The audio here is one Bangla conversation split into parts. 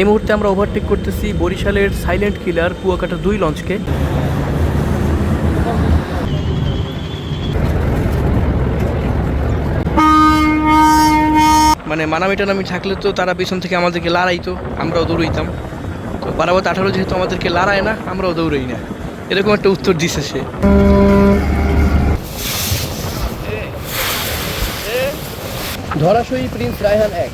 এই মুহূর্তে আমরা ওভারটেক করতেছি বরিশালের সাইলেন্ট কিলার কুয়াকাটা দুই লঞ্চকে মানে মানামিটা নামি থাকলে তো তারা পিছন থেকে আমাদেরকে লড়াইতো, আমরাও দৌড়াইতাম। তো বারাবত আঠারো যেহেতু আমাদেরকে লড়ায় না, আমরাও দৌড়াই না। এরকম একটা উত্তর দিছে সে। ধরাশয়ী প্রিন্স রায়হান এক।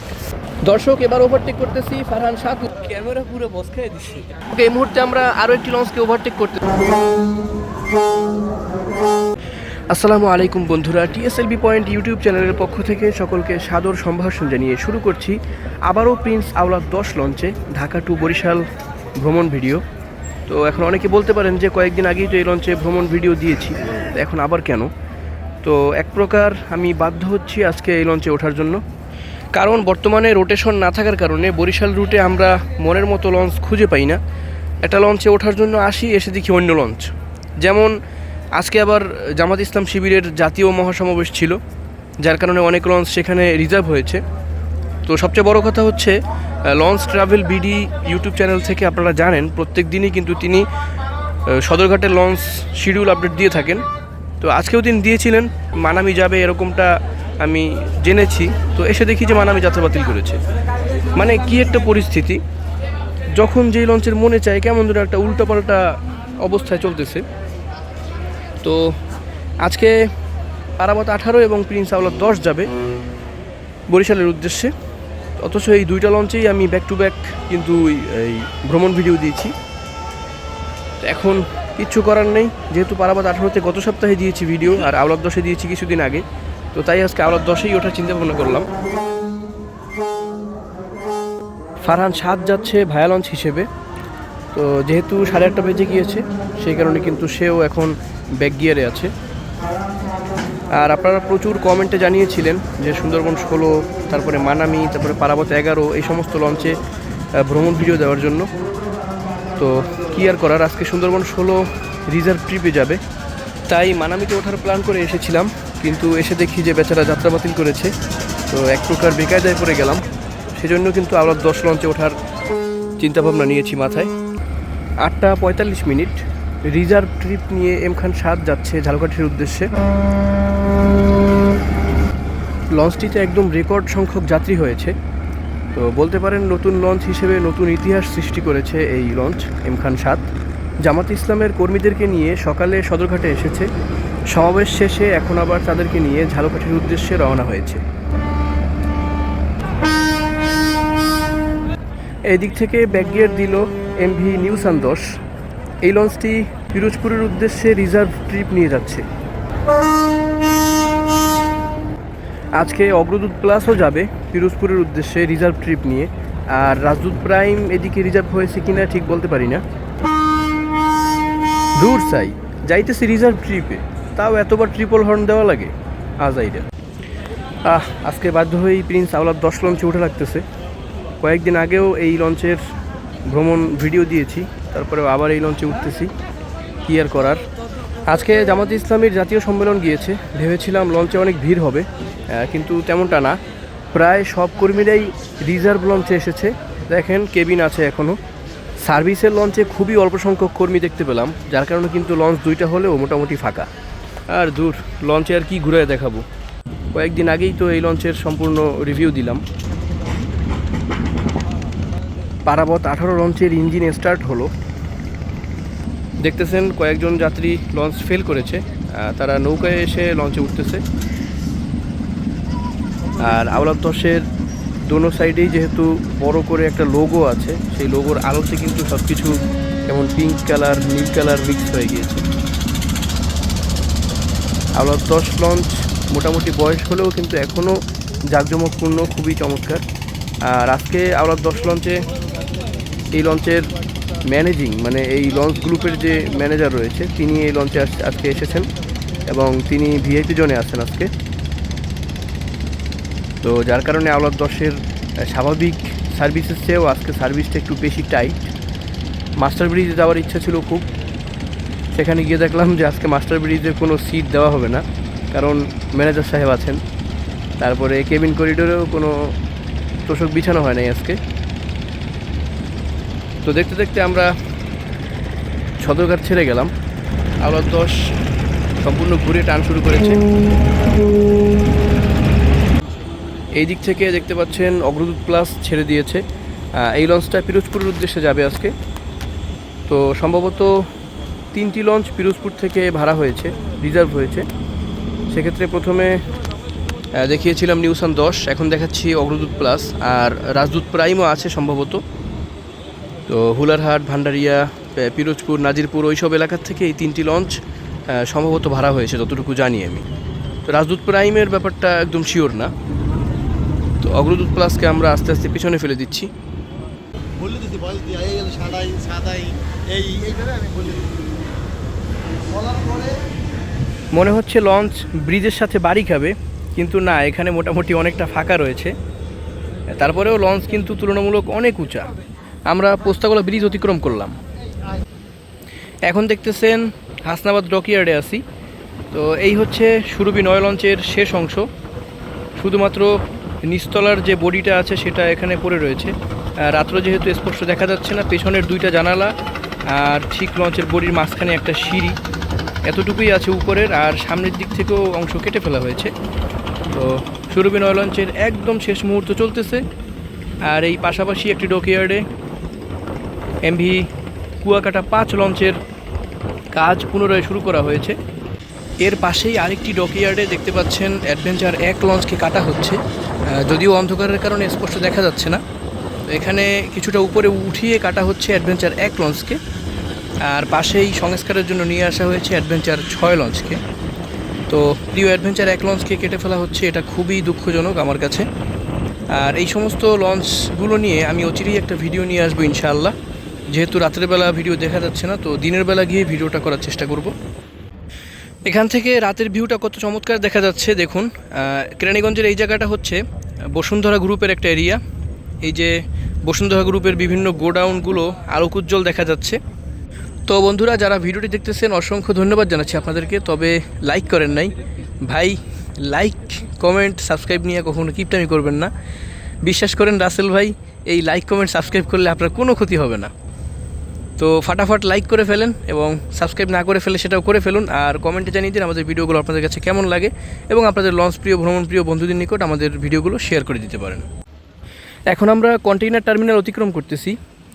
দর্শক এবার ওভারটেক করতেছি ফারহান সাত ক্যামেরা পুরো বস খেয়ে দিচ্ছে। ওকে এই মুহূর্তে আমরা আরও একটি লঞ্চকে ওভারটেক করতে আসসালামু আলাইকুম বন্ধুরা টিএসএলবি পয়েন্ট ইউটিউব চ্যানেলের পক্ষ থেকে সকলকে সাদর সম্ভাষণ জানিয়ে শুরু করছি। আবারও প্রিন্স আওলাদ দশ লঞ্চে ঢাকা টু বরিশাল ভ্রমণ ভিডিও তো এখন অনেকে বলতে পারেন যে কয়েকদিন আগেই তো এই লঞ্চে ভ্রমণ ভিডিও দিয়েছি এখন আবার কেন? তো এক প্রকার আমি বাধ্য হচ্ছি আজকে এই লঞ্চে ওঠার জন্য। কারণ বর্তমানে রোটেশন না থাকার কারণে বরিশাল রুটে আমরা মনের মতো লঞ্চ খুঁজে পাই না। একটা লঞ্চে ওঠার জন্য আসি, এসে দেখি অন্য লঞ্চ যেমন আজকে আবার জামাত ইসলাম শিবিরের জাতীয় মহাসমাবেশ ছিল, যার কারণে অনেক লঞ্চ সেখানে রিজার্ভ হয়েছে। তো সবচেয়ে বড় কথা হচ্ছে launch travel BD YouTube channel থেকে আপনারা জানেন, প্রত্যেক দিনই কিন্তু তিনি সদরঘাটের লঞ্চ শিডিউল আপডেট দিয়ে থাকেন। তো আজকেও তিনি দিয়েছিলেন, মানামি যাবে এরকমটা আমি জেনেছি, তো এসে দেখি যে মানামি যাত্রা বাতিল করেছে। মানে কি একটা পরিস্থিতি, যখন যেই লঞ্চের মনে চায় কেমন যেন একটা উল্টোপাল্টা অবস্থায় চলতেছে। তো আজকে পারাবত আঠারো এবং প্রিন্স আওলাদ দশ যাবে বরিশালের উদ্দেশ্যে। অথচ এই দুইটা লঞ্চেই আমি ব্যাক টু ব্যাক কিন্তু এই- এই ভ্রমণ ভিডিও দিয়েছি। এখন কিচ্ছু করার নেই, যেহেতু পারাবাদ আঠারোতে গত সপ্তাহে দিয়েছি ভিডিও আর আওলাদ দশে দিয়েছি কিছুদিন আগে। তো তাই আজকে আওলাদ দশেই ওঠার চিন্তা ভাবনা করলাম। ফারহান সাত যাচ্ছে ভায়া লঞ্চ হিসেবে। তো যেহেতু সাড়ে আটটা বেজে গিয়েছে, সেই কারণে কিন্তু সেও এখন ব্যাক গিয়ারে আছে। আর আপনারা প্রচুর কমেন্টে জানিয়েছিলেন যে সুন্দরবন ষোলো, তারপরে মানামি, তারপরে পারাবত এগারো, এই সমস্ত লঞ্চে ভ্রমণ ভিডিও দেওয়ার জন্য। তো কী আর করার, আজকে সুন্দরবন ষোলো রিজার্ভ ট্রিপে যাবে। তাই মানামিতে ওঠার প্ল্যান করে এসেছিলাম। কিন্তু এসে দেখি যে বেচারা যাত্রা বাতিল করেছে। তো এক প্রকার বেকায়দায় পড়ে গেলাম। সেজন্য কিন্তু আমরা দশ লঞ্চে ওঠার চিন্তাভাবনা নিয়েছি মাথায়। আটটা পঁয়তাল্লিশ মিনিট। রিজার্ভ ট্রিপ নিয়ে এম খান সাত যাচ্ছে ঝালকাঠির উদ্দেশ্যে। লঞ্চটিতে একদম রেকর্ড সংখ্যক যাত্রী হয়েছে। তো বলতে পারেন নতুন লঞ্চ হিসেবে নতুন ইতিহাস সৃষ্টি করেছে এই লঞ্চ এম খান সাত। জামাত ইসলামের কর্মীদেরকে নিয়ে সকালে সদরঘাটে এসেছে। সমাবেশ শেষে এখন আবার তাদেরকে নিয়ে ঝালকাঠির উদ্দেশ্যে রওনা হয়েছে। এদিক থেকে ব্যাকগিয়ার দিল এমভি নিউসান দশ। এই লঞ্চটি পিরোজপুরের উদ্দেশ্যে রিজার্ভ ট্রিপ নিয়ে যাচ্ছে। আজকে অগ্রদূত প্লাসও যাবে পিরোজপুরের উদ্দেশ্যে রিজার্ভ ট্রিপ নিয়ে। আর রাজদূত প্রাইম এদিকে রিজার্ভ হয়েছে কিনা ঠিক বলতে পারি না। দূর চাই যাইতেছি রিজার্ভ ট্রিপে। তাও এতবার ট্রিপল হর্ন দেওয়া লাগে? আজ আজাইরা আহ, আজকে বাধ্য হয়েই প্রিন্স আওলাদ দশ লঞ্চে উঠে লাগতেছে। কয়েকদিন আগেও এই লঞ্চের ভ্রমণ ভিডিও দিয়েছি তারপরে আবার এই লঞ্চে উঠতেছি। কি আর করার? আজকে জামাত ইসলামের জাতীয় সম্মেলন গিয়েছে। ভেবেছিলাম লঞ্চে অনেক ভিড় হবে কিন্তু তেমনটা না। প্রায় সব কর্মীরাই রিজার্ভ লঞ্চে এসেছে। দেখেন, কেবিন আছে এখনও সার্ভিসের লঞ্চে খুবই অল্প সংখ্যক কর্মী দেখতে পেলাম, যার কারণে কিন্তু লঞ্চ দুইটা হলেও মোটামুটি ফাঁকা। আর দূর লঞ্চে আর কি ঘুরে দেখাবো। কয়েকদিন আগেই তো এই লঞ্চের সম্পূর্ণ রিভিউ দিলাম। পারাবত আঠারো লঞ্চের ইঞ্জিন স্টার্ট হলো। দেখতেছেন, কয়েকজন যাত্রী লঞ্চ ফেল করেছে। তারা নৌকায় এসে লঞ্চে উঠতেছে। আর আওলাদ দশের দোনো সাইডেই যেহেতু বড় করে একটা লোগো আছে, সেই লোগোর আলোতে কিন্তু সব কিছু যেমন পিঙ্ক কালার নীল কালার মিক্স হয়ে গিয়েছে। আওলাদ দশ লঞ্চ মোটামুটি বয়স হলেও কিন্তু এখনও জাঁকজমকপূর্ণ, খুবই চমৎকার। আর আজকে আওলাদ দশ লঞ্চে এই লঞ্চের ম্যানেজিং মানে এই লঞ্চ গ্রুপের যে ম্যানেজার রয়েছে, তিনি এই লঞ্চে আজ- আজকে এসেছেন এবং তিনি ভিআইপি জোনে আছেন আজকে। তো যার কারণে আওলাদ দশের স্বাভাবিক সার্ভিসের চেয়েও আজকে সার্ভিসটা একটু বেশি টাইট। মাস্টার ব্রিজে যাওয়ার ইচ্ছা ছিল খুব সেখানে গিয়ে দেখলাম যে আজকে মাস্টার ব্রিজে কোনো সিট দেওয়া হবে না, কারণ ম্যানেজার সাহেব আছেন। তারপরে কেবিন করিডোরেও কোনো তোষক বিছানো হয় নাই আজকে। তো দেখতে দেখতে আমরা সদরঘাট ছেড়ে গেলাম। আবার দশ সম্পূর্ণ ঘুরে টান শুরু করেছে। এই দিক থেকে দেখতে পাচ্ছেন অগ্রদূত প্লাস ছেড়ে দিয়েছে। এই লঞ্চটা পিরোজপুরের উদ্দেশ্যে যাবে আজকে। তো সম্ভবত তিনটি লঞ্চ পিরোজপুর থেকে ভাড়া হয়েছে, রিজার্ভ হয়েছে। সেক্ষেত্রে প্রথমে দেখিয়েছিলাম নিউসান দশ, এখন দেখাচ্ছি অগ্রদূত প্লাস, আর রাজদূত প্রাইমও আছে সম্ভবত। তো হুলারহাট, ভান্ডারিয়া পিরোজপুর, নাজিরপুর, ওইসব এলাকার থেকে এই তিনটি লঞ্চ সম্ভবত ভাড়া হয়েছে, যতটুকু জানি আমি। তো রাজদূত প্রাইমের ব্যাপারটা একদম শিওর না। তো অগ্রদূত প্লাসকে আমরা আস্তে আস্তে পিছনে ফেলে দিচ্ছি। বলে বয়স দিয়ে সাদাই সাদাই, এই আমি বলে দিচ্ছি মনে হচ্ছে লঞ্চ ব্রিজের সাথে বাড়ি খাবে, কিন্তু না, এখানে মোটামুটি অনেকটা ফাঁকা রয়েছে। তারপরেও লঞ্চ কিন্তু তুলনামূলক অনেক উঁচা। আমরা পোস্তাগোলা ব্রিজ অতিক্রম করলাম। এখন দেখতেছেন হাসনাবাদ ডকইয়ার্ডে আছি। তো এই হচ্ছে সুরভি নয় লঞ্চের শেষ অংশ। শুধুমাত্র নিচতলার যে বডিটা আছে, সেটা এখানে পড়ে রয়েছে। রাত্র যেহেতু স্পষ্ট দেখা যাচ্ছে না, পেছনের দুইটা জানালা আর ঠিক লঞ্চের বডির মাঝখানে একটা সিঁড়ি। এতটুকুই আছে উপরের আর সামনের দিক থেকেও অংশ কেটে ফেলা হয়েছে। তো সুরভি নয় লঞ্চের একদম শেষ মুহূর্ত চলতেছে। আর এই পাশাপাশি একটি ডকইয়ার্ডে এমভি কুয়াকাটা পাঁচ লঞ্চের কাজ পুনরায় শুরু করা হয়েছে। এর পাশেই আরেকটি ডকইয়ার্ডে দেখতে পাচ্ছেন অ্যাডভেঞ্চার এক লঞ্চকে কাটা হচ্ছে। যদিও অন্ধকারের কারণে স্পষ্ট দেখা যাচ্ছে না। এখানে কিছুটা উপরে উঠিয়ে কাটা হচ্ছে অ্যাডভেঞ্চার এক লঞ্চকে। আর পাশেই সংস্কারের জন্য নিয়ে আসা হয়েছে অ্যাডভেঞ্চার ছয় লঞ্চকে তো প্রিয় অ্যাডভেঞ্চার এক লঞ্চকে কেটে ফেলা হচ্ছে, এটা খুবই দুঃখজনক আমার কাছে। আর এই সমস্ত লঞ্চগুলো নিয়ে আমি অচিরেই একটা ভিডিও নিয়ে আসব ইনশাআল্লাহ। যেহেতু রাতের বেলা ভিডিও দেখা যাচ্ছে না, তো দিনের বেলা গিয়ে ভিডিওটা করার চেষ্টা করব। এখান থেকে রাতের ভিউটা কত চমৎকার দেখা যাচ্ছে, দেখুন। কেরানীগঞ্জের এই জায়গাটা হচ্ছে বসুন্ধরা গ্রুপের একটা এরিয়া এই যে বসুন্ধরা গ্রুপের বিভিন্ন গোডাউনগুলো আলোকুজ্জ্বল দেখা যাচ্ছে। তো বন্ধুরা, যারা ভিডিওটি দেখতেছেন, অসংখ্য ধন্যবাদ জানাচ্ছি আপনাদেরকে। তবে লাইক করেন নাই। ভাই লাইক কমেন্ট সাবস্ক্রাইব নিয়ে কখনো কিপটামি করবেন না। বিশ্বাস করেন, রাসেল ভাই, এই লাইক কমেন্ট সাবস্ক্রাইব করলে আপনার কোনো ক্ষতি হবে না। তো ফাটাফাট লাইক করে ফেলেন এবং সাবস্ক্রাইব না করে ফেলে সেটাও করে ফেলুন। আর কমেন্টে জানিয়ে দিন আমাদের ভিডিওগুলো আপনাদের কাছে কেমন লাগে এবং আপনাদের লঞ্চ প্রিয়, ভ্রমণ প্রিয় বন্ধুদের নিকট আমাদের ভিডিওগুলো শেয়ার করে দিতে পারেন। এখন আমরা কন্টেইনার টার্মিনাল অতিক্রম করতেছি।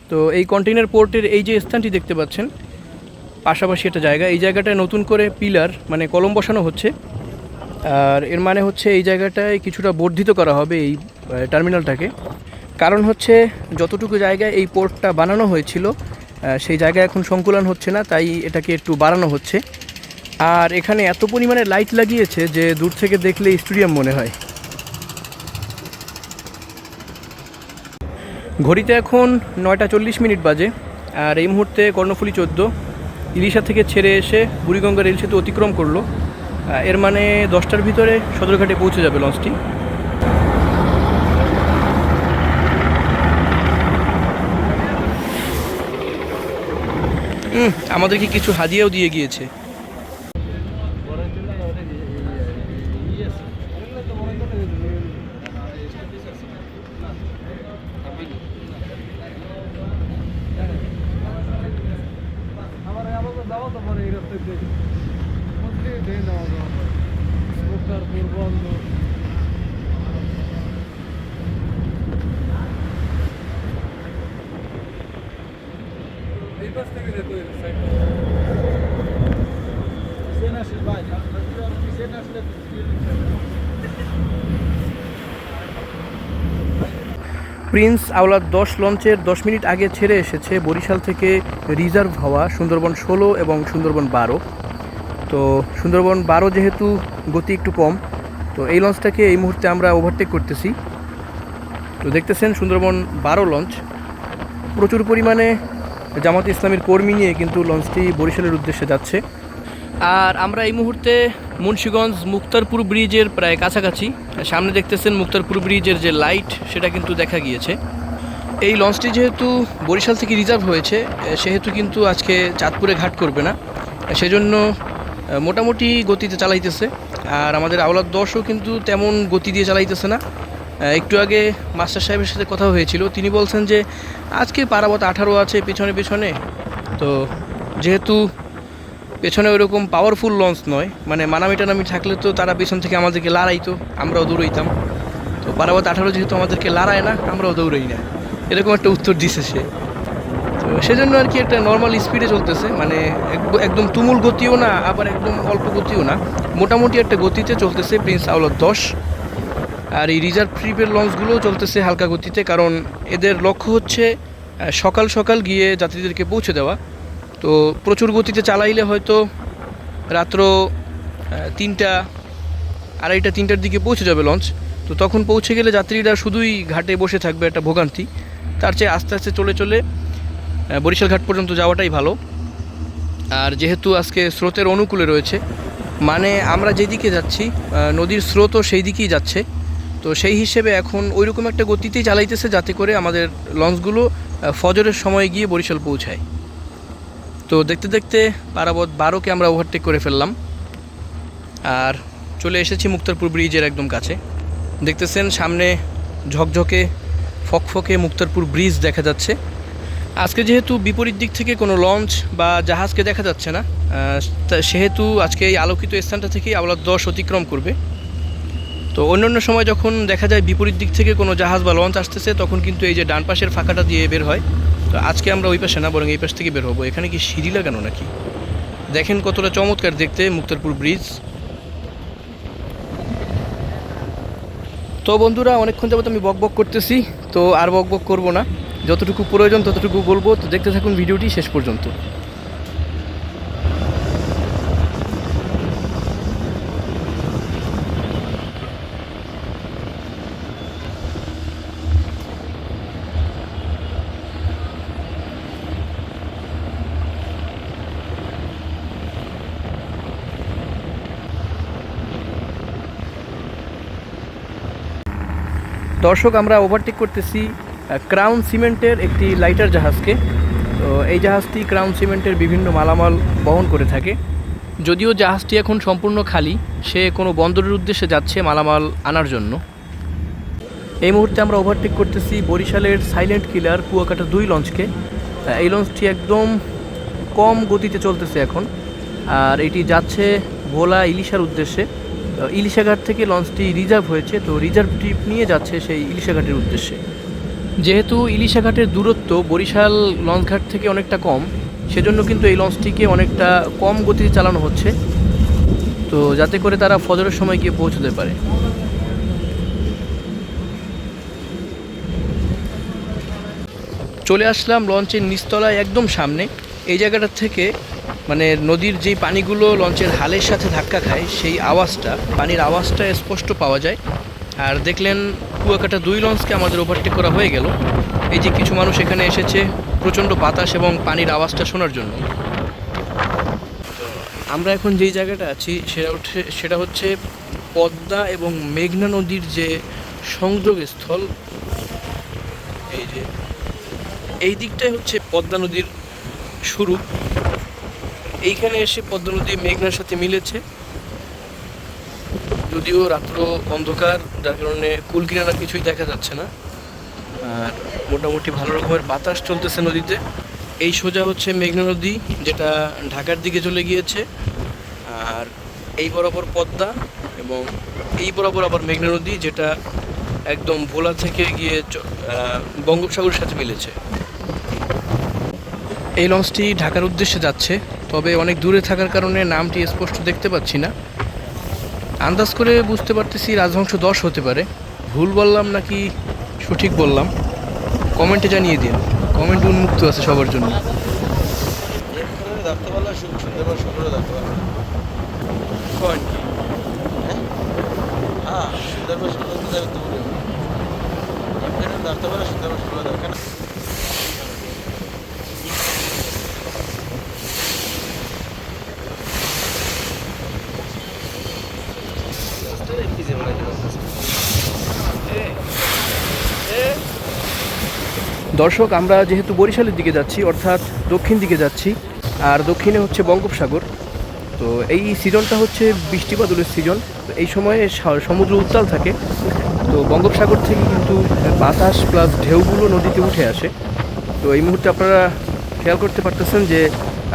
তো এই কন্টেইনার পোর্টের এই যে স্থানটি দেখতে পাচ্ছেন, পাশাপাশি একটা জায়গা। এই জায়গাটায় নতুন করে পিলার মানে কলম বসানো হচ্ছে। আর এর মানে হচ্ছে এই জায়গাটায় কিছুটা বর্ধিত করা হবে এই টার্মিনালটাকে। কারণ হচ্ছে যতটুকু জায়গায় এই পোর্টটা বানানো হয়েছিল সেই জায়গায় এখন সংকুলন হচ্ছে না, তাই এটাকে একটু বাড়ানো হচ্ছে। আর এখানে এত পরিমাণে লাইট লাগিয়েছে যে দূর থেকে দেখলে স্টেডিয়াম মনে হয়। ঘড়িতে এখন নয়টা চল্লিশ মিনিট বাজে, আর এই মুহূর্তে কর্ণফুলি চোদ্দ, ইলিশা থেকে ছেড়ে এসে বুড়িগঙ্গা রেল সেতু অতিক্রম করল। এর মানে দশটার ভিতরে সদরঘাটে পৌঁছে যাবে লঞ্চটি। আমাদেরকে কিছু হাদিয়াও দিয়ে গিয়েছে আমার আবার যাওয়া তো পরে এই রাস্তায় দেখি মধ্যে দিয়ে নেওয়া যাওয়া মুক্তারপুর বন্ধ এই পাশ থেকে যেত এই সাইড সেন আসিস ভাই সেন আসলে প্রিন্স আওলাদ দশ লঞ্চের দশ মিনিট আগে ছেড়ে এসেছে বরিশাল থেকে রিজার্ভ হওয়া সুন্দরবন ষোলো এবং সুন্দরবন বারো। তো সুন্দরবন বারো যেহেতু গতি একটু কম, তো এই লঞ্চটাকে এই মুহূর্তে আমরা ওভারটেক করতেছি। তো দেখতেছেন সুন্দরবন বারো লঞ্চ। প্রচুর পরিমাণে জামাত ইসলামের কর্মী নিয়ে কিন্তু লঞ্চটি বরিশালের উদ্দেশ্যে যাচ্ছে। আর আমরা এই মুহূর্তে মুন্সীগঞ্জ মুক্তারপুর ব্রিজের প্রায় কাছাকাছি। সামনে দেখতেছেন মুক্তারপুর ব্রিজের যে লাইট, সেটা কিন্তু দেখা গিয়েছে। এই লঞ্চটি যেহেতু বরিশাল থেকে রিজার্ভ হয়েছে, সেহেতু কিন্তু আজকে চাঁদপুরে ঘাট করবে না। সেজন্য মোটামুটি গতিতে চালাইতেছে। আর আমাদের আওলাদ দশও কিন্তু তেমন গতি দিয়ে চালাইতেছে না। একটু আগে মাস্টার সাহেবের সাথে কথা হয়েছিল। তিনি বলছেন যে, আজকে পারাবত আঠারো আছে, পেছনে পেছনে। তো যেহেতু পেছনে ওইরকম পাওয়ারফুল লঞ্চ নয়। মানে মানামি টানামি থাকলে তো তারা পেছন থেকে আমাদেরকে লড়াইতো, আমরাও দৌড়াইতাম। তো পারাবত আঠারো যেহেতু আমাদেরকে লড়ায় না, আমরাও দৌড়াই না। এরকম একটা উত্তর দিছে সে। তো সেজন্য আর কি একটা নর্মাল স্পিডে চলতেছে। মানে এক- একদম তুমুল গতিও না, আবার একদম অল্প গতিও না। মোটামুটি একটা গতিতে চলতেছে প্রিন্স আউলার দশ। আর এই রিজার্ভ ট্রিপের লঞ্চগুলোও চলতেছে হালকা গতিতে, কারণ এদের লক্ষ্য হচ্ছে সকাল সকাল গিয়ে যাত্রীদেরকে পৌঁছে দেওয়া। তো প্রচুর গতিতে চালাইলে হয়তো রাত্র তিনটা, আড়াইটা, তিনটার দিকে পৌঁছে যাবে লঞ্চ তো তখন পৌঁছে গেলে যাত্রীরা শুধুই ঘাটে বসে থাকবে একটা ভোগান্তি। তার চেয়ে আস্তে আস্তে চলে চলে বরিশাল ঘাট পর্যন্ত যাওয়াটাই ভালো। আর যেহেতু আজকে স্রোতের অনুকূলে রয়েছে মানে আমরা যেদিকে যাচ্ছি নদীর স্রোতও সেই দিকেই যাচ্ছে। তো সেই হিসেবে এখন ওইরকম একটা গতিতেই চালাইতেছে যাতে করে আমাদের লঞ্চগুলো ফজরের সময় গিয়ে বরিশাল পৌঁছায়। তো দেখতে দেখতে পারাবত বারোকে আমরা ওভারটেক করে ফেললাম। আর চলে এসেছি মুক্তারপুর ব্রিজের একদম কাছে। দেখতেছেন সামনে ঝকঝকে, ফকফকে মুক্তারপুর ব্রিজ দেখা যাচ্ছে। আজকে যেহেতু বিপরীত দিক থেকে কোনো লঞ্চ বা জাহাজকে দেখা যাচ্ছে না সেহেতু আজকে এই আলোকিত স্থানটা থেকেই আওলাদ দশ অতিক্রম করবে। তো অন্যান্য সময় যখন দেখা যায় বিপরীত দিক থেকে কোনো জাহাজ বা লঞ্চ আসতেছে, তখন কিন্তু এই যে ডান পাশের ফাঁকাটা দিয়ে বের হয়। তো আজকে আমরা ওই পাশে না, বরং এই পাশ থেকে বের হব। এখানে কি সিঁড়ি লাগানো নাকি? দেখেন কতটা চমৎকার দেখতে, মুক্তারপুর ব্রিজ। তো বন্ধুরা, অনেকক্ষণ যাবত আমি বক বক করতেছি, তো আর বক বক করব না। যতটুকু প্রয়োজন ততটুকু বলব। তো দেখতে থাকুন ভিডিওটি শেষ পর্যন্ত। দর্শক, আমরা ওভারটেক করতেছি ক্রাউন সিমেন্টের একটি লাইটার জাহাজকে। তো এই জাহাজটি ক্রাউন সিমেন্টের বিভিন্ন মালামাল বহন করে থাকে। যদিও জাহাজটি এখন সম্পূর্ণ খালি, সে কোনো বন্দরের উদ্দেশ্যে যাচ্ছে মালামাল আনার জন্য। এই মুহূর্তে আমরা ওভারটেক করতেছি বরিশালের সাইলেন্ট কিলার কুয়াকাটা দুই লঞ্চকে এই লঞ্চটি একদম কম গতিতে চলতেছে এখন। আর এটি যাচ্ছে ভোলা ইলিশার উদ্দেশ্যে। ইলিশাঘাট থেকে লঞ্চটি রিজার্ভ হয়েছে, তো রিজার্ভ ট্রিপ নিয়ে যাচ্ছে সেই ইলিশাঘাটের উদ্দেশ্যে। যেহেতু ইলিশাঘাটের দূরত্ব বরিশাল লঞ্চঘাট থেকে অনেকটা কম, সেজন্য কিন্তু এই লঞ্চটিকে অনেকটা কম গতিতে চালানো হচ্ছে, তো যাতে করে তারা ফজরের সময় গিয়ে পৌঁছতে পারে। চলে আসলাম লঞ্চের নিচতলায় একদম সামনে। এই জায়গাটা থেকে মানে নদীর যেই পানিগুলো লঞ্চের হালের সাথে ধাক্কা খায়, সেই আওয়াজটা, পানির আওয়াজটা স্পষ্ট পাওয়া যায়। আর দেখলেন কুয়াকাটা দুই লঞ্চকে আমাদের ওভারটেক করা হয়ে গেল। এই যে কিছু মানুষ এখানে এসেছে প্রচণ্ড বাতাস এবং পানির আওয়াজটা শোনার জন্য। আমরা এখন যেই জায়গাটা আছি, সেটা হচ্ছে সেটা হচ্ছে পদ্মা এবং মেঘনা নদীর যে সংযোগস্থল। এই যে, এই দিকটাই হচ্ছে পদ্মা নদীর শুরু। এইখানে এসে পদ্মা নদী মেঘনার সাথে মিলেছে। যদিও রাত্র অন্ধকার, যার কারণে কুল কিনারা কিছুই দেখা যাচ্ছে না। আর মোটামুটি ভালো রকমের বাতাস চলতেছে নদীতে। এই সোজা হচ্ছে মেঘনা নদী, যেটা ঢাকার দিকে চলে গিয়েছে। আর এই বরাবর পদ্মা এবং এই বরাবর আবার মেঘনা নদী, যেটা একদম ভোলা থেকে গিয়ে বঙ্গোপসাগরের সাথে মিলেছে। এই লঞ্চটি ঢাকার উদ্দেশ্যে যাচ্ছে। তবে অনেক দূরে থাকার কারণে নামটি স্পষ্ট দেখতে পাচ্ছি না। আন্দাজ করে বুঝতে পারতেছি রাজবংশ দশ হতে পারে। ভুল বললাম নাকি সঠিক বললাম? কমেন্টে জানিয়ে দিন। কমেন্ট উন্মুক্ত আছে সবার জন্য। হ্যাঁ দরকার না দর্শক, আমরা যেহেতু বরিশালের দিকে যাচ্ছি, অর্থাৎ দক্ষিণ দিকে যাচ্ছি, আর দক্ষিণে হচ্ছে বঙ্গোপসাগর। তো এই সিজনটা হচ্ছে বৃষ্টিবাদলের সিজন, তো এই সময়ে সমুদ্র উত্তাল থাকে। তো বঙ্গোপসাগর থেকে কিন্তু বাতাস প্লাস ঢেউগুলো নদীতে উঠে আসে। তো এই মুহূর্তে আপনারা খেয়াল করতে পারতেছেন যে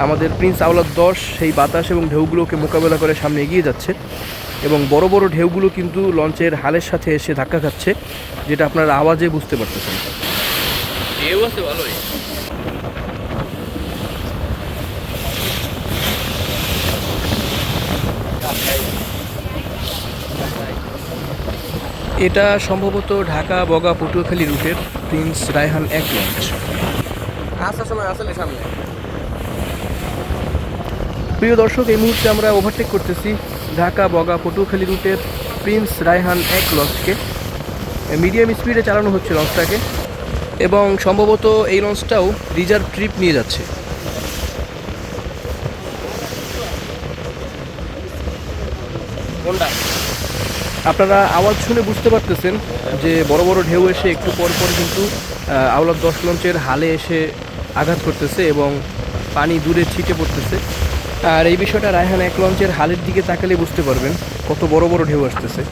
আমাদের প্রিন্স আওলাদ দশ সেই বাতাস এবং ঢেউগুলোকে মোকাবেলা করে সামনে এগিয়ে যাচ্ছে এবং বড় বড় ঢেউগুলো কিন্তু লঞ্চের হালের সাথে এসে ধাক্কা খাচ্ছে, যেটা আপনারা আওয়াজে বুঝতে পারতেছেন। ঢেউ আছে ভালোই। এটা সম্ভবত ঢাকা বগা পটুয়াখালী রুটের প্রিন্স রায়হান এক লঞ্চ আসার সময় আসলে সামনে। প্রিয় দর্শক এই মুহূর্তে আমরা ওভারটেক করতেছি ঢাকা বগা পটুয়াখালী রুটের প্রিন্স রায়হান এক লঞ্চকে মিডিয়াম স্পিডে চালানো হচ্ছে লঞ্চটাকে এবং সম্ভবত এই লঞ্চটাও রিজার্ভ ট্রিপ নিয়ে যাচ্ছে। আপনারা আওয়াজ শুনে বুঝতে পারতেছেন যে বড় বড় ঢেউ এসে একটু পর পর কিন্তু আহ, আওলাদ দশ লঞ্চের হালে এসে আঘাত করতেছে এবং পানি দূরে ছিটে পড়তেছে। আর এই বিষয়টা রায়হান এক লঞ্চের হালের দিকে তাকালে বুঝতে পারবেন কত বড় বড় ঢেউ আসতেছে।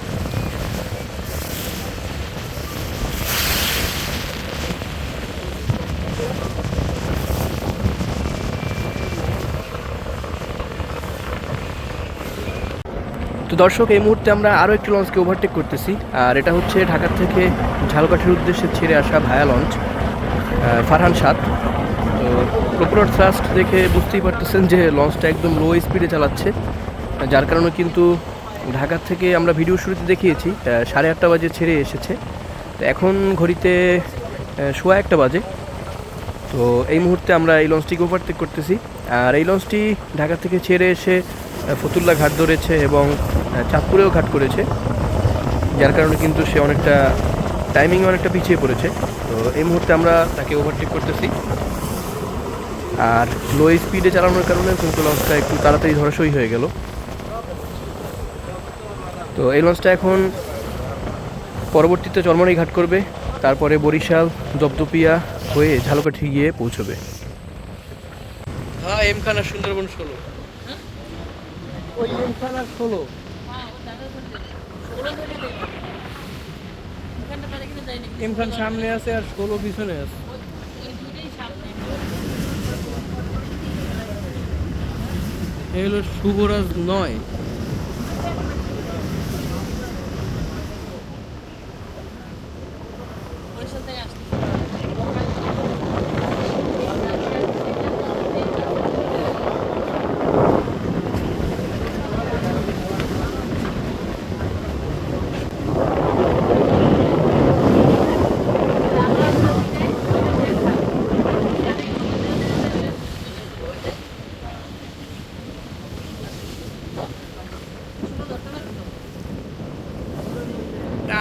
তো দর্শক, এই মুহূর্তে আমরা আরও একটি লঞ্চকে ওভারটেক করতেছি, আর এটা হচ্ছে ঢাকার থেকে ঝালকাঠির উদ্দেশ্যে ছেড়ে আসা ভায়া লঞ্চ ফারহান সাত তো প্রপার থ্রাস্ট দেখে বুঝতেই পারতেছেন যে লঞ্চটা একদম লো স্পিডে চালাচ্ছে, যার কারণে কিন্তু ঢাকার থেকে আমরা ভিডিও শুরুতে দেখিয়েছি সাড়ে আটটা বাজে ছেড়ে এসেছে। তো এখন ঘড়িতে সোয়া একটা বাজে। তো এই মুহূর্তে আমরা এই লঞ্চটিকে ওভারটেক করতেছি, আর এই লঞ্চটি ঢাকা থেকে ছেড়ে এসে ফতুল্লা ঘাট ধরেছে এবং চাঁদপুরেও ঘাট করেছে। যার কারণে কিন্তু সে অনেকটা টাইমিং অনেকটা পিছিয়ে পড়েছে। তো এই মুহূর্তে আমরা তাকে ওভারটেক করতেছি। আর লো স্পিডে চালানোর কারণে কিন্তু লঞ্চটা একটু তাড়াতাড়ি ধরাশয়ী হয়ে গেল। তো এই লঞ্চটা এখন পরবর্তীতে চরমনাই ঘাট করবে। তারপরে বরিশাল দপদপিয়া হয়ে ঝালকাঠি গিয়ে পৌঁছবে। হ্যাঁ এম খান আর সুন্দরবন ষোলো। ওই আর ষোলো। এমখান সামনে আছে আর ষোলো পিছনে আছে। হলো শুভরাজ নয়।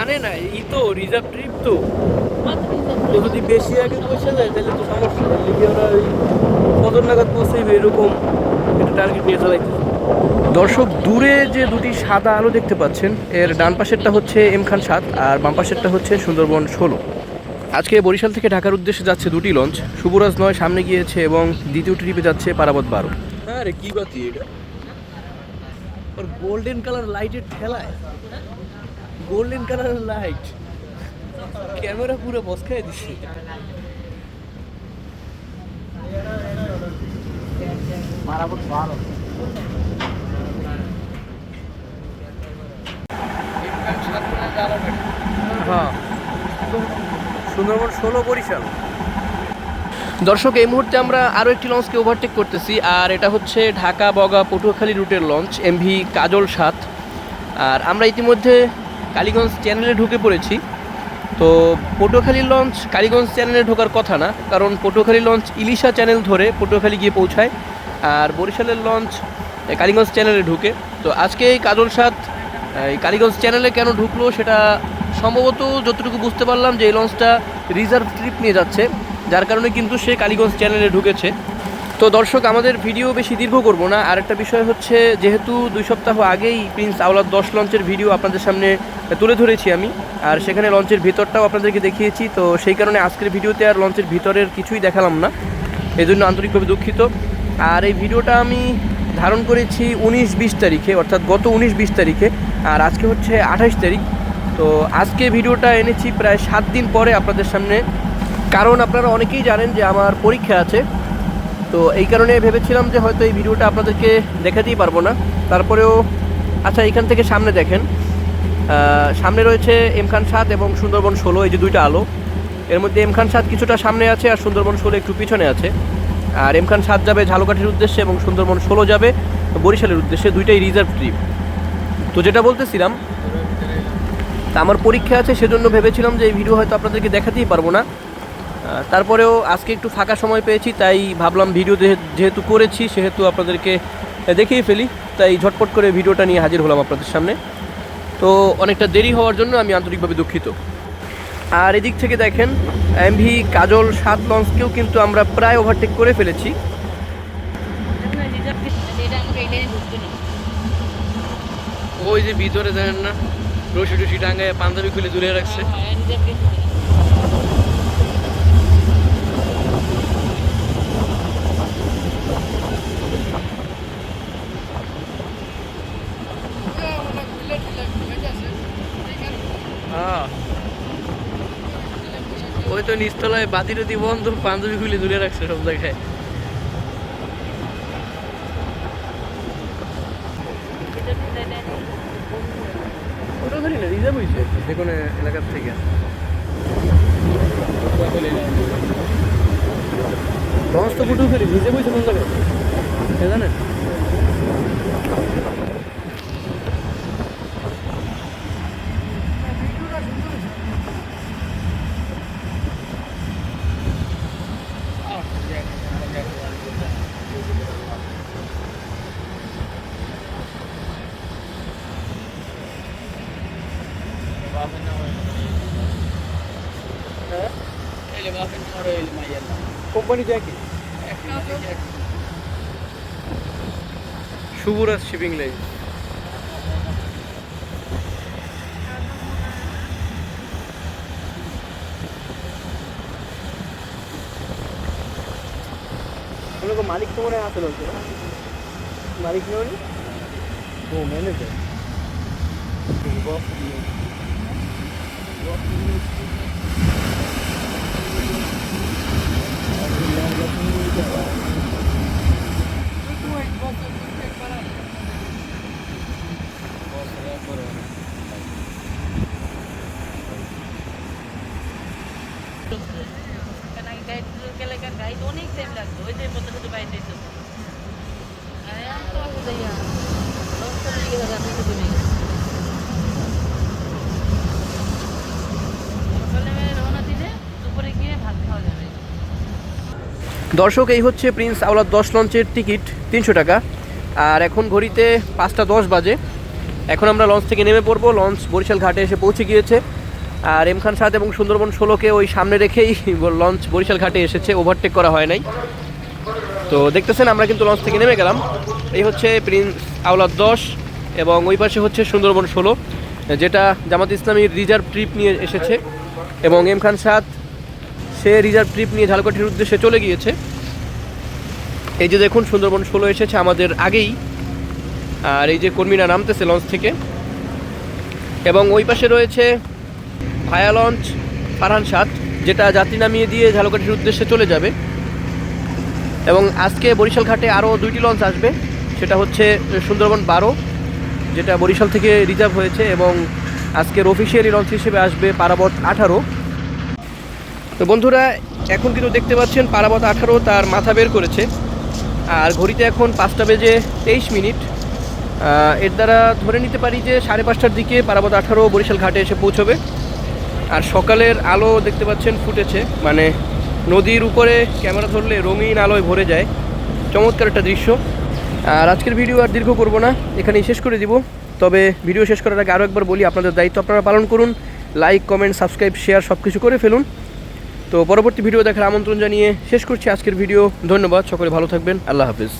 টানে না এই তো রিজার্ভ ট্রিপ তো। তো যদি বেশি আগে পৌঁছে যায় তাহলে তো সমস্যা লিখে ওরা ওই কত নাগাদ পৌঁছাইবে এরকম একটা টার্গেট নিয়ে চালাইতে। দর্শক দূরে যে দুটি সাদা আলো দেখতে পাচ্ছেন এর ডান পাশেরটা হচ্ছে এম খান সাত আর বাম পাশেরটা হচ্ছে সুন্দরবন ষোলো। আজকে বরিশাল থেকে ঢাকার উদ্দেশ্যে যাচ্ছে দুটি লঞ্চ। শুভরাজ নয় সামনে গিয়েছে এবং দ্বিতীয় ট্রিপে যাচ্ছে পারাবত বারো। হ্যাঁ রে কি বাতি এটা? ওর গোল্ডেন কালার লাইটের ঠেলায়। গোল্ডেন কালারের লাইট ক্যামেরা পুরো বসকায় দিচ্ছে হ্যাঁ। সুন্দরবন ষোলো বরিশাল। দর্শক এই মুহূর্তে আমরা আরও একটি লঞ্চকে ওভারটেক করতেছি আর এটা হচ্ছে ঢাকা বগা পটুয়াখালী রুটের লঞ্চ এমভি কাজল সাত। আর আমরা ইতিমধ্যে কালীগঞ্জ চ্যানেলে ঢুকে পড়েছি। তো পটুয়াখালী লঞ্চ কালীগঞ্জ চ্যানেলে ঢোকার কথা না, কারণ পটুয়াখালী লঞ্চ ইলিশা চ্যানেল ধরে পটুয়াখালী গিয়ে পৌঁছায় আর বরিশালের লঞ্চ কালীগঞ্জ চ্যানেলে ঢুকে। তো আজকে এই কাজল সাত এই কালীগঞ্জ চ্যানেলে কেন ঢুকলো সেটা সম্ভবত যতটুকু বুঝতে পারলাম যে এই লঞ্চটা রিজার্ভ ট্রিপ নিয়ে যাচ্ছে, যার কারণে কিন্তু সে কালীগঞ্জ চ্যানেলে ঢুকেছে। তো দর্শক, আমাদের ভিডিও বেশি দীর্ঘ করব না। আর একটা বিষয় হচ্ছে, যেহেতু দুই সপ্তাহ আগেই প্রিন্স আওলাদ দশ লঞ্চের ভিডিও আপনাদের সামনে তুলে ধরেছি আমি, আর সেখানে লঞ্চের ভিতরটাও আপনাদেরকে দেখিয়েছি, তো সেই কারণে আজকের ভিডিওতে আর লঞ্চের ভিতরের কিছুই দেখালাম না। এই জন্য আন্তরিকভাবে দুঃখিত। আর এই ভিডিওটা আমি ধারণ করেছি উনিশ বিশ তারিখে, অর্থাৎ গত উনিশ বিশ তারিখে, আর আজকে হচ্ছে আঠাশ তারিখ। তো আজকে ভিডিওটা এনেছি প্রায় সাত দিন পরে আপনাদের সামনে। কারণ আপনারা অনেকেই জানেন যে আমার পরীক্ষা আছে তো এই কারণে ভেবেছিলাম যে হয়তো এই ভিডিওটা আপনাদেরকে দেখাতেই পারব না। তারপরেও আচ্ছা এখান থেকে সামনে দেখেন। সামনে রয়েছে এম খান সাত এবং সুন্দরবন ষোলো, এই যে দুইটা আলো। এর মধ্যে এম খান সাত কিছুটা সামনে আছে আর সুন্দরবন ষোলো একটু পিছনে আছে। আর এম খান সাত যাবে ঝালকাঠির উদ্দেশ্যে এবং সুন্দরবন ষোলো যাবে বরিশালের উদ্দেশ্যে, দুইটাই রিজার্ভ ট্রিপ তো যেটা বলতেছিলাম, তা আমার পরীক্ষা আছে, সেজন্য ভেবেছিলাম যে এই ভিডিও হয়তো আপনাদেরকে দেখাতেই পারব না। তারপরেও আজকে একটু ফাঁকা সময় পেয়েছি তাই ভাবলাম ভিডিও যেহে- যেহেতু করেছি সেহেতু আপনাদেরকে দেখিয়ে ফেলি। তাই ঝটপট করে ভিডিওটা নিয়ে হাজির হলাম আপনাদের সামনে। তো অনেকটা দেরি হওয়ার জন্য আমি আন্তরিকভাবে দুঃখিত। আর এদিক থেকে দেখেন এমভি কাজল সাত লঞ্চকেও কিন্তু আমরা প্রায় ওভারটেক করে ফেলেছি। ওই যে ভিতরে দেখেন না রশি টসি টাঙ্গায় পাঞ্জাবি খুলে দূরে রাখছে হ্যাঁ রিজার্ভ গেছে হ্যাঁ ওই তো নিচতলায় বাতি টাতি বন্ধ পাঞ্জাবি খুলে দূরে রাখছে সব জায়গায়। ওটা ধরি না রিজার্ভ হয়েছে? যে কোনো এলাকার থেকে। লঞ্চ তো ফুটু ফেরি রিজার্ভ হয়েছে কোন জায়গায়? জানেন company Jacky Shuvraj shipping line. মালিক তো মনে আসলে মালিক নেই ও ম্যানেজার কেন আগে গাইড গেলে কেন গাইড অনেক টাইম লাগতো ওই যে পথে শুধু বাইরে যেত আরে আমি তো আসলে যাইয়া দশটা লেগে যাবে আপনি শুধু নেই সকালে রওনা দিলে দুপুরে গিয়ে ভাত খাওয়া যাবে দর্শক, এই হচ্ছে প্রিন্স আওলাদ দশ লঞ্চের টিকিট, তিনশো টাকা। আর এখন ঘড়িতে পাঁচটা দশ বাজে। এখন আমরা লঞ্চ থেকে নেমে পড়ব। লঞ্চ বরিশাল ঘাটে এসে পৌঁছে গিয়েছে। আর এম খান সাত এবং সুন্দরবন ষোলোকে ওই সামনে রেখেই লঞ্চ বরিশাল ঘাটে এসেছে। ওভারটেক করা হয় নাই। তো দেখতেছেন, আমরা কিন্তু লঞ্চ থেকে নেমে গেলাম। এই হচ্ছে প্রিন্স আওলাদ দশ এবং ওই পাশে হচ্ছে সুন্দরবন ষোলো, যেটা জামাত ইসলামীর রিজার্ভ ট্রিপ নিয়ে এসেছে। এবং এম খান সাত সে রিজার্ভ ট্রিপ নিয়ে ঝালকাঠির উদ্দেশ্যে চলে গিয়েছে। এই যে দেখুন, সুন্দরবন ষোলো এসেছে আমাদের আগেই। আর এই যে কর্মীরা নামতেছে লঞ্চ থেকে। এবং ওই পাশে রয়েছে ভায়া লঞ্চ, ফারহান সাত যেটা যাত্রী নামিয়ে দিয়ে ঝালকাঠির উদ্দেশ্যে চলে যাবে। এবং আজকে বরিশাল ঘাটে আরও দুইটি লঞ্চ আসবে। সেটা হচ্ছে সুন্দরবন বারো, যেটা বরিশাল থেকে রিজার্ভ হয়েছে এবং আজকের অফিসিয়ালি লঞ্চ হিসেবে আসবে পারাবত আঠারো। তো বন্ধুরা, এখন কিন্তু দেখতে পাচ্ছেন পারাবত আঠারো তার মাথা বের করেছে। আর ঘড়িতে এখন পাঁচটা বেজে তেইশ মিনিট। এর দ্বারা ধরে নিতে পারি যে সাড়ে পাঁচটার দিকে পারাবত আঠারো বরিশাল ঘাটে এসে পৌঁছবে। আর সকালের আলো দেখতে পাচ্ছেন ফুটেছে মানে নদীর উপরে ক্যামেরা ধরলে রঙিন আলোয় ভরে যায়। চমৎকার একটা দৃশ্য। আর আজকের ভিডিও আর দীর্ঘ করব না, এখানেই শেষ করে দিব। তবে ভিডিও শেষ করার আগে আরও একবার বলি, আপনাদের দায়িত্ব আপনারা পালন করুন। লাইক, কমেন্ট, সাবস্ক্রাইব, শেয়ার সব কিছু করে ফেলুন। তো পরবর্তী ভিডিও দেখার আমন্ত্রণ জানিয়ে শেষ করছি আজকের ভিডিও। ধন্যবাদ, সকলে ভালো থাকবেন। আল্লাহ হাফিজ।